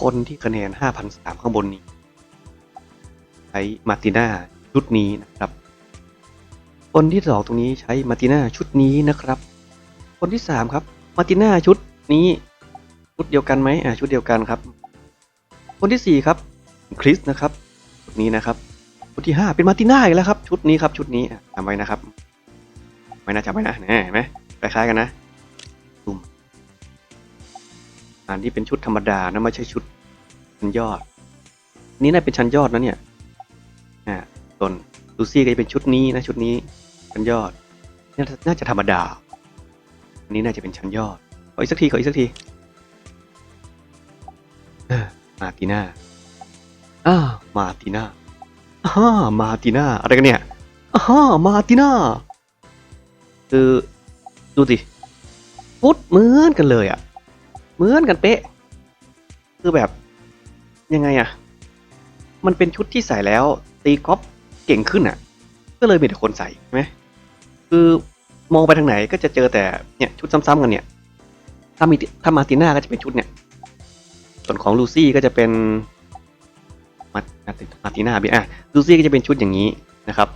คนที่คะแนน 5,003 ข้างบนนี้ ใช้มาร์ติน่าชุดนี้นะครับ คนที่สองตรงนี้ใช้มาร์ติน่าชุดนี้นะครับ คนที่สามครับมาร์ติน่าชุดนี้ ชุดเดียวกันไหมอ่าชุดเดียวกันครับ คนที่สี่ครับคริสนะครับชุดนี้นะครับชุดที่ห้าเป็นมาร์ติน่าอีกแล้วครับ ชุดนี้ครับชุดนี้จำไว้นะครับไม่น่าจำไว้นะเห็นไหมคล้ายๆกันนะ อันนี้เป็นชุดธรรมดานะไม่ใช่ชุดชั้นยอด นี่น่าเป็นชั้นยอดนะเนี่ยอ่าส่วนลูซี่ก็จะเป็นชุดนี้นะชุดนี้ชั้นยอดน่าจะน่าจะธรรมดา อันนี้น่าจะเป็นชั้นยอดขออีกสักทีขออีกสักทีมาติน่าอ้ามาติน่าอ้ามาติน่าอะไรกันเนี่ยอ้ามาติน่าคือดูสิฟุตเหมือนกันเลยอะ เหมือนกันเป๊ะ คือแบบยังไงอะมันเป็นชุดที่ใส่แล้วตีกอล์ฟเก่งขึ้นอะก็เลยมีแต่คนใส่ใช่ไหมคือมองไปทางไหนก็จะเจอแต่เนี่ยชุดซ้ำๆกันเนี่ย ถ้ามีถ้ามาติน่าก็จะเป็นชุดเนี่ย ส่วนของลูซี่ก็จะเป็นมามามาติน่าบีอะลูซี่ก็จะเป็นชุดอย่างนี้นะครับ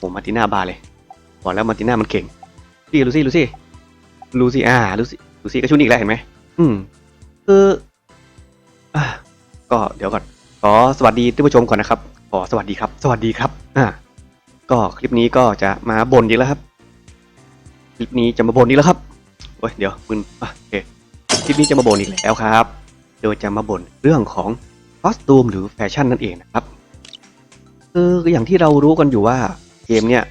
ผมมาติน่าบาเลยบอกแล้วมาติน่ามันเก่งลูซี่ลูซี่ลูซี่อ่าลูซี่ ลูซี่ก็ชุดนี้อีกแล้วเห็นไหมอืม คืออะก็เดี๋ยวก่อน ขอสวัสดีท่านผู้ชมก่อนนะครับ ขอสวัสดีครับ สวัสดีครับ อ่า ก็คลิปนี้ก็จะมาบ่นอีกแล้วครับ คลิปนี้จะมาบ่นอีกแล้วครับโอ้ยเดี๋ยวมึนอะโอเคคลิปนี้จะมาบ่นอีกแล้วครับ โดยจะมาบ่นเรื่องของคอสตูมหรือแฟชั่นนั่นเองนะครับ คืออย่างที่เรารู้กันอยู่ว่าเกมเนี่ย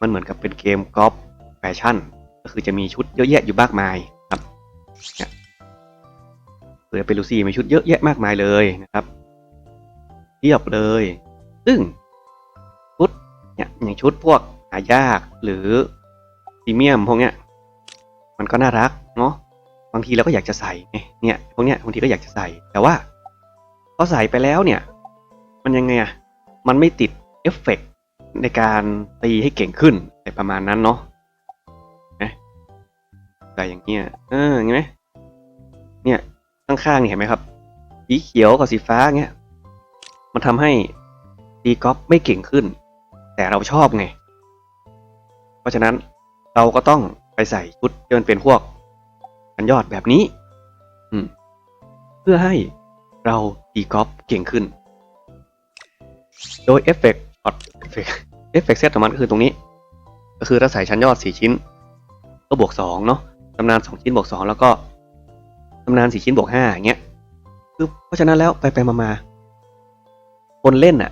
มันเหมือนกับเป็นเกมกอล์ฟแฟชั่น ก็คือจะมีชุดเยอะแยะอยู่มากมายครับ เสือเป็นลูซี่มีชุดเยอะแยะมากมายเลยนะครับเทียบเลย ซึ่งชุดเนี่ยอย่างชุดพวกหายากหรือพรีเมียมพวกเนี้ยมันก็น่ารักเนาะบางทีเราก็อยากจะใส่เนี่ยพวกเนี้ยบางทีก็อยากจะใส่ แต่ว่าพอใส่ไปแล้วเนี่ย มันยังไงอะมันไม่ติดเอฟเฟกต์ในการตีให้เก่งขึ้นอะไรประมาณนั้นเนาะ ใส่อย่างเงี้ยเออเห็นไหมเนี่ยข้างๆเห็นไหมครับสีเขียวกับสีฟ้าเงี้ยมันทำให้ตีกอล์ฟไม่เก่งขึ้น แต่เราชอบไง เพราะฉะนั้นเราก็ต้องไปใส่ชุดที่มันเป็นพวกกันยอดแบบนี้ อืม เพื่อให้เราตีกอล์ฟเก่งขึ้น โดยเอฟเฟกต์ช็อตเอฟเฟกต์เอฟเฟกต์เซตของมันก็คือตรงนี้ ก็คือถ้าใส่ชั้นยอดสี่ชิ้น ก็บวกสองเนาะ ตำนานสองชิ้นบวกสองแล้วก็ตำนานสี่ชิ้นบวกห้าอย่างเงี้ยคือเพราะฉะนั้นแล้วไปไปมามาคนเล่นอะ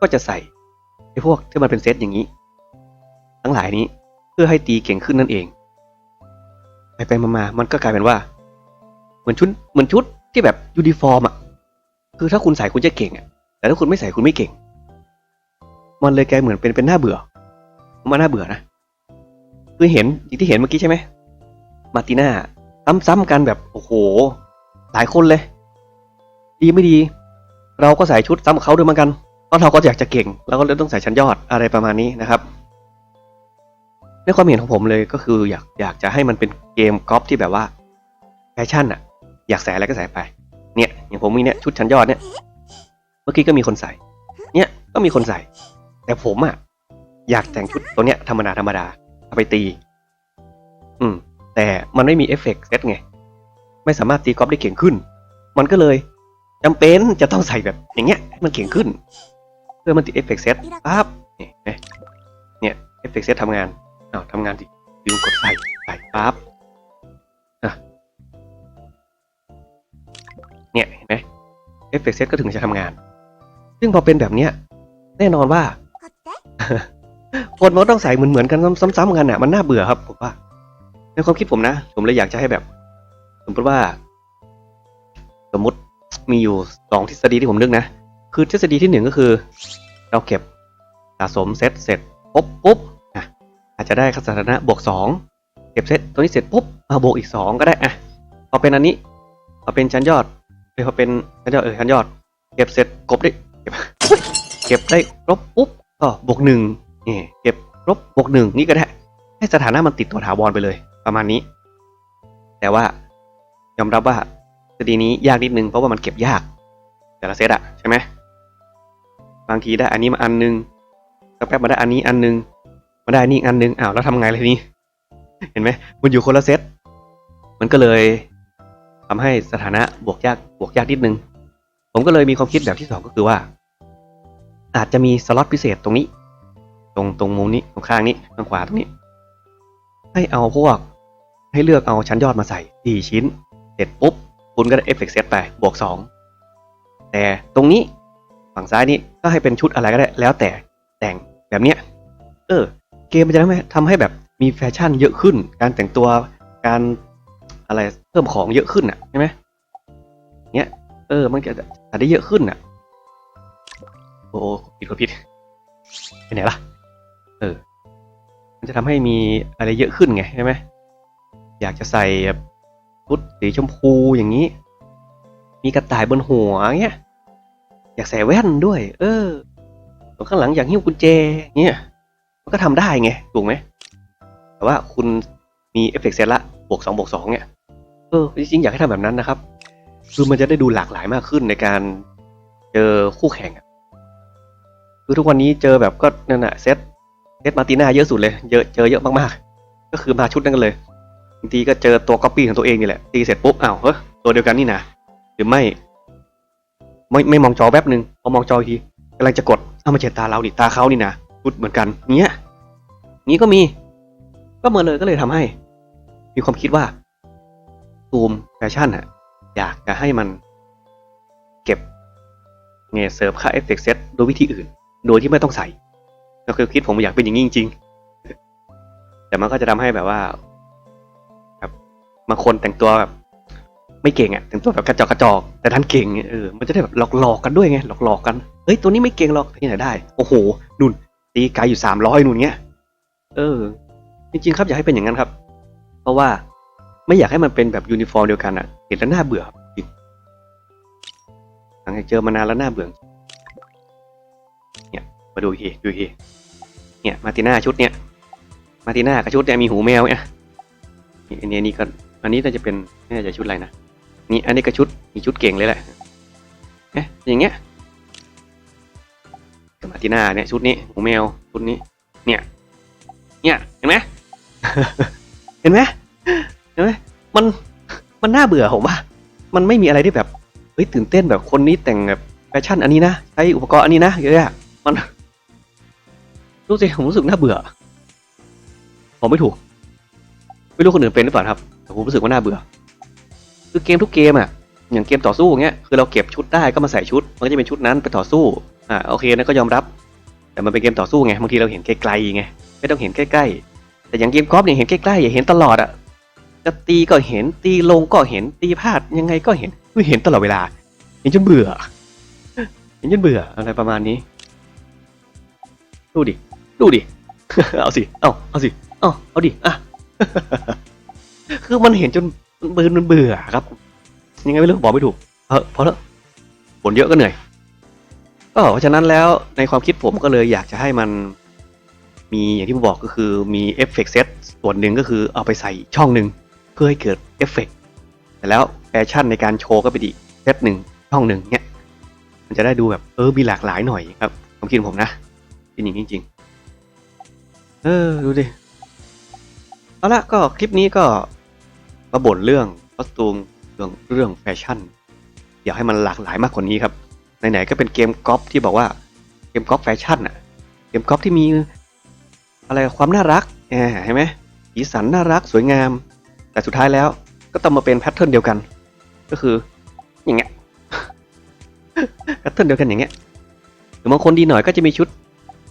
ก็จะใส่ไอ้พวกที่มันเป็นเซตอย่างนี้ ทั้งหลายนี้เพื่อให้ตีเก่งขึ้นนั่นเอง ไปไปมามามันก็กลายเป็นว่า เหมือนชุดเหมือนชุดที่แบบยูนิฟอร์มอะคือถ้าคุณใส่คุณจะเก่งอะ แต่ถ้าคุณไม่ใส่คุณไม่เก่ง มันเลยกลายเหมือนเป็นเป็นหน้าเบื่อมว่าน่าเบื่อนะคือเห็นอย่างที่เห็นเมื่อกี้ใช่ไหม มาติน่าซ้ำๆกันแบบโอ้โห หลายคนเลย ดีไม่ดี เราก็ใส่ชุดซ้ำกับเขาด้วยเหมือนกันเพราะเราก็อยากจะเก่งเราก็เลยต้องใส่ชั้นยอดอะไรประมาณนี้นะครับในความเห็นของผมเลยก็คืออยากอยากจะให้มันเป็นเกมกอล์ฟที่แบบว่าแฟชั่นอะอยากใส่อะไรก็ใส่ไป เนี่ยอย่างผมมีเนี่ยชุดชั้นยอดเนี่ย เมื่อกี้ก็มีคนใส่ เนี่ยก็มีคนใส่ แต่ผมอะอยากแต่งชุดตัวเนี้ยธรรมดาธรรมดาเอาไปตี อืม แต่มันไม่มีเอฟเฟกต์เซตไง ไม่สามารถตีกอล์ฟได้เก่งขึ้น มันก็เลยจำเป็นจะต้องใส่แบบอย่างเงี้ยมันเก่งขึ้น เพื่อมันติดเอฟเฟกต์เซตปั๊บเนี่ยเห็นไหมเนี่ยเอฟเฟกต์เซตทำงานอ้าวทำงานสิลืมกดใส่ใส่ปั๊บเนี่ยเห็นไหมเอฟเฟกต์เซตก็ถึงจะทำงาน ซึ่งพอเป็นแบบเนี้ยแน่นอนว่าคนมันต้องใส่เหมือนเหมือนๆกันซ้ำๆกันอะมันน่าเบื่อครับผมว่า ในความคิดผมนะ ผมเลยอยากจะให้แบบ สมมติว่า สมมติมีอยู่สองทฤษฎีที่ผมนึกนะ คือทฤษฎีที่หนึ่งก็คือ เราเก็บสะสมเซตเสร็จปุ๊บปุ๊บอะอาจจะได้คสถานะบวกสองเก็บเซตตัวนี้เสร็จปุ๊บมาบวกอีกสองก็ได้อะพอเป็นอันนี้พอเป็นชั้นยอดเออพอเป็นชั้นยอดเออชั้นยอด เก็บเสร็จกบได้เก็บเก็บได้ครบปุ๊บก็บวกหนึ่งนี่เก็บครบบวกหนึ่งนี่ก็ได้ให้สถานะมันติดตัวถาวรไปเลย ประมาณนี้ แต่ว่ายอมรับว่าเซดีนี้ยากนิดนึงเพราะว่ามันเก็บยาก แต่ละเซตอะใช่ไหมบางทีได้อันนี้มาอันนึงสักแป๊บมาได้อันนี้อันนึงมาได้อันนี้อันนึงอ้าวแล้วทำไงเลยนี้ เห็นไหมมันอยู่คนละเซตมันก็เลยทำให้สถานะบวกยากบวกยากนิดนึง ผมก็เลยมีความคิดแบบที่สองก็คือว่า อาจจะมีสล็อตพิเศษตรงนี้ ตรงตรงมุมนี้ตรงข้างนี้ข้างขวาตรงนี้ ให้เอาพวก ให้เลือกเอาชั้นยอดมาใส่สี่ชิ้น เสร็จปุ๊บ คุณก็ได้เอฟเฟกต์เซตไปบวกสองแต่ตรงนี้ฝั่งซ้ายนี้ก็ให้เป็นชุดอะไรก็ได้ แล้วแต่แต่งแบบเนี้ย เออ เกมมันจะทำให้ทำให้แบบมีแฟชั่นเยอะขึ้น การแต่งตัว การอะไรเพิ่มของเยอะขึ้นอะใช่ไหมเนี้ย เออ มันจะอาจได้เยอะขึ้นอะ โอ้โหผิดก็ผิดไปไหนล่ะ เออ มันจะทำให้มีอะไรเยอะขึ้นไงใช่ไหม อยากจะใส่แบบชุดสีชมพูอย่างนี้ มีกระต่ายบนหัวเงี้ย อยากใส่แว่นด้วย เออส่วนข้างหลังอยากหิ้วกุญแจเงี้ย มันก็ทำได้ไง ถูกไหม แต่ว่าคุณมีเอฟเฟกต์เซตละ บวกสองบวกสองเนี่ย เออ จริงๆ อยากให้ทำแบบนั้นนะครับ คือมันจะได้ดูหลากหลายมากขึ้นในการเจอคู่แข่งอะคือทุกวันนี้เจอแบบก็นั่นแหะเซตเซตมาติน่าเยอะสุดเลย เยอะเจอเยอะมากๆ ก็คือมาชุดนั้นกันเลย บางทีก็เจอตัวก๊อปปี้ของตัวเองนี่แหละตีเสร็จปุ๊บอ้าวเฮ้ยตัวเดียวกันนี่นะหรือไม่ ไม่ไม่มองจอแป๊บหนึ่งพอมองจออีกทีกำลังจะกดเอามาเฉดตาเราดิตาเขานี่นะชุดเหมือนกันเนี้ยนี้ก็มี ก็เหมือนเลยก็เลยทำให้ มีความคิดว่าซูมแฟชั่นอะอยากจะให้มันเก็บเงเสิร์ฟค่าเอฟเฟกต์เซตโดยวิธีอื่น โดยที่ไม่ต้องใส่ก็คือคิดผมอยากเป็นอย่างนี้จริง ๆ แต่มันก็จะทำให้แบบว่า บางคนแต่งตัวแบบไม่เก่งอะแต่งตัวแบบกระจอกกระจอกแต่ท่านเก่งเนี่ยเออมันจะได้แบบหลอกๆกันด้วยไงหลอกๆกันเฮ้ยตัวนี้ไม่เก่งหรอกที่ไหนได้โอ้โหนุ่นตีไกลอยู่สามร้อยนุ่นเงี้ยเออ จริงๆครับอยากให้เป็นอย่างนั้นครับ เพราะว่าไม่อยากให้มันเป็นแบบยูนิฟอร์มเดียวกันอะเห็นแล้วน่าเบื่อครับจริงหลังจากเจอมานานแล้วน่าเบื่อเนี่ยมาดูทีดูทีเนี่ยมาติน่าชุดเนี่ยมาติน่ากับชุดเนี่ยมีหูแมวเนี่ยอันนี้นนี้ก็ อันนี้น่าจะเป็นน่าจะชุดอะไรนะนี่อันนี้ก็ชุดมีชุดเก่งเลยแหละเอ๊ะอย่างเงี้ยกับมาติน่าเนี่ยชุดนี้หูแมวชุดนี้ เนี่ย เนี่ยเห็นไหมเห็นไหมเห็นไหมมันมันน่าเบื่อผมว่า มันไม่มีอะไรที่แบบเฮ้ยตื่นเต้นแบบคนนี้แต่งแบบแฟชั่นอันนี้นะใช้อุปกรณ์อันนี้นะเยอะอะมันรู้สิผมรู้สึกน่าเบื่อผมไม่ถูก ไม่รู้คนอื่นเป็นหรือเปล่าครับแต่ผมรู้สึกว่าน่าเบื่อ คือเกมทุกเกมอะอย่างเกมต่อสู้อย่างเงี้ยคือเราเก็บชุดได้ก็มาใส่ชุด มันก็จะเป็นชุดนั้นไปต่อสู้อ่าโอเคนะก็ยอมรับ แต่มันเป็นเกมต่อสู้ไงบางทีเราเห็นไกลๆไงไม่ต้องเห็นใกล้ๆ แต่อย่างเกมกอล์ฟเนี่ยเห็นใกล้ๆอย่าเห็นตลอดอะจะตีก็เห็นตีลงก็เห็นตีพลาดยังไงก็เห็นคือเห็นตลอดเวลา เห็นจนเบื่อ เห็นจนเบื่ออะไรประมาณนี้ ดูดิ ดูดิ เอาสิ เอาเอาสิ เอาเอาดิ อะ คือมันเห็นจนเบื่อมันเบื่อครับ ยังไงไม่รู้บอกไม่ถูกเออพอแล้วผลเยอะก็เหนื่อยก็เพราะฉะนั้นแล้วในความคิดผมก็เลยอยากจะให้มันมีอย่างที่ผมบอกก็คือมีเอฟเฟกต์เซตส่วนหนึ่งก็คือเอาไปใส่ช่องหนึ่งเพื่อให้เกิดเอฟเฟกต์แต่แล้วแฟชั่นในการโชว์ก็ไปนอีเซตหนึ่งช่องหนึ่งเนี่ยมันจะได้ดูแบบเออมีหลากหลายหน่อยครับความคิดผมนะเป็นอย่างนี้จริงๆเออดูดิ เอาละก็คลิปนี้ก็มาบ่นเรื่องคอสตูมเรื่องเรื่องแฟชั่นอยากให้มันหลากหลายมากกว่านี้ครับไหนๆก็เป็นเกมกอล์ฟที่บอกว่าเกมกอล์ฟแฟชั่นอะเกมกอล์ฟที่มีอะไรความน่ารักเห็นไหมสีสันน่ารักสวยงาม แต่สุดท้ายแล้วก็ต้องมาเป็นแพทเทิร์นเดียวกัน ก็คืออย่างเงี้ยแพทเทิร์นเดียวกันอย่างเงี้ยหรือบางคนดีหน่อยก็จะมีชุด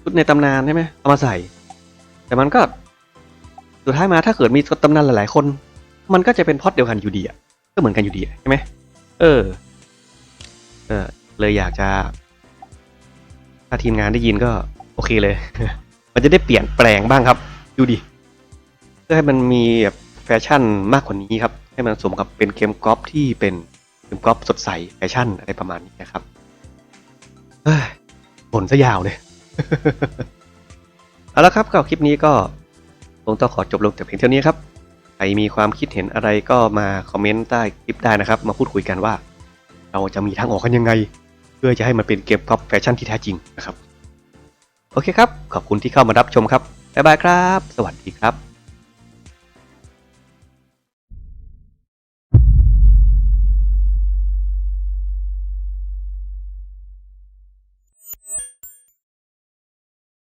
ชุดในตำนานใช่ไหมเอามาใส่ แต่มันก็ สุดท้ายมาถ้าเกิดมีตำนานหลายๆคน มันก็จะเป็นพอดเดียวกันอยู่ดีอะก็เหมือนกันอยู่ดีอะใช่ไหมเออ เออ เลยอยากจะ ถ้าทีมงานได้ยินก็ โอเคเลย มันจะได้เปลี่ยนแปลงบ้างครับ ดูดิเพื่อให้มันมีแบบแฟชั่นมากกว่านี้ครับ ให้มันสมกับเป็นเกมกอล์ฟที่เป็นเกมกอล์ฟสดใสแฟชั่นอะไรประมาณนี้นะครับเฮ้ยบ่นซะยาวเลย เอาละครับก็คลิปนี้ก็ คงต้องขอจบลงแต่เพียงเท่านี้ครับ ใครมีความคิดเห็นอะไรก็มาคอมเมนต์ใต้คลิปได้นะครับ มาพูดคุยกันว่า เราจะมีทางออกกันยังไง เพื่อจะให้มันเป็นเกมคอฟแฟชั่นที่แท้จริงนะครับ โอเคครับ ขอบคุณที่เข้ามารับชมครับ บ๊ายบายครับ สวัสดีครับ